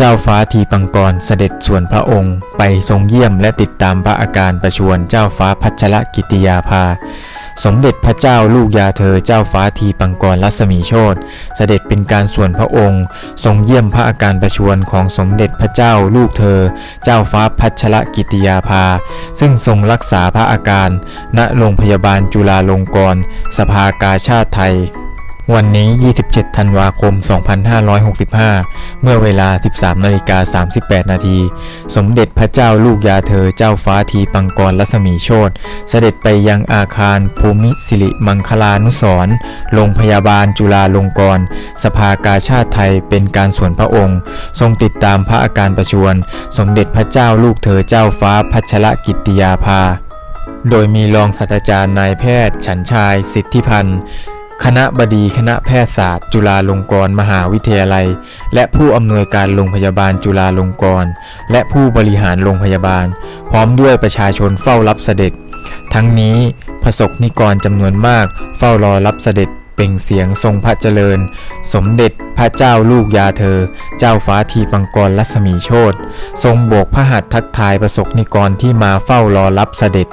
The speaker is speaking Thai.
เจ้าฟ้าทีปังกรเสด็จส่วนพระองค์ ไปทรงเยี่ยมและติดตามพระอาการประชวรเจ้าฟ้าพัชรกิติยาภา สมเด็จพระเจ้าลูกยาเธอเจ้าฟ้าทีปังกรรัศมีโชตเสด็จเป็นการส่วนพระองค์ ทรงเยี่ยมพระอาการประชวรของสมเด็จพระเจ้าลูกเธอ เจ้าฟ้าพัชรกิติยาภา ซึ่งทรงรักษาพระอาการ ณโรงพยาบาลจุฬาลงกรณ์สภากาชาติไทย วันนี้ 27 ธันวาคม 2565 เมื่อเวลา 13นาฬิกา38 นาที สมเด็จพระเจ้าลูกยาเธอเจ้าฟ้าทีปังกรรัศมีโชตเสด็จไปยังอาคารภูมิสิริมังคลานุสร์โรงพยาบาลจุฬาลงกรณ์ สภากาชาติไทยเป็นการส่วนพระองค์ ทรงติดตามพระอาการประชวร สมเด็จพระเจ้าลูกเธอเจ้าฟ้าพัชรกิติยาภา โดยมีรองศาสตราจารย์นายแพทย์ ฉันชาย สิทธิพันธ์ คณะบดีคณะแพทยศาสตร์ จุฬาลงกรณ์มหาวิทยาลัย และผู้อำนวยการโรงพยาบาลจุฬาลงกรณ์และผู้บริหารโรงพยาบาล พร้อมด้วยประชาชนเฝ้ารับเสด็จ ทั้งนี้ประสบนิกรจำนวนมาก เฝ้ารอรับเสด็จเปล่งเสียงทรงพระเจริญ สมเด็จพระเจ้าลูกยาเธอ เจ้าฟ้าทีปังกรรัศมีโชตทรงโบกพระหัตถ์ทักทายประสบนิกรที่มาเฝ้ารอรับเสด็จ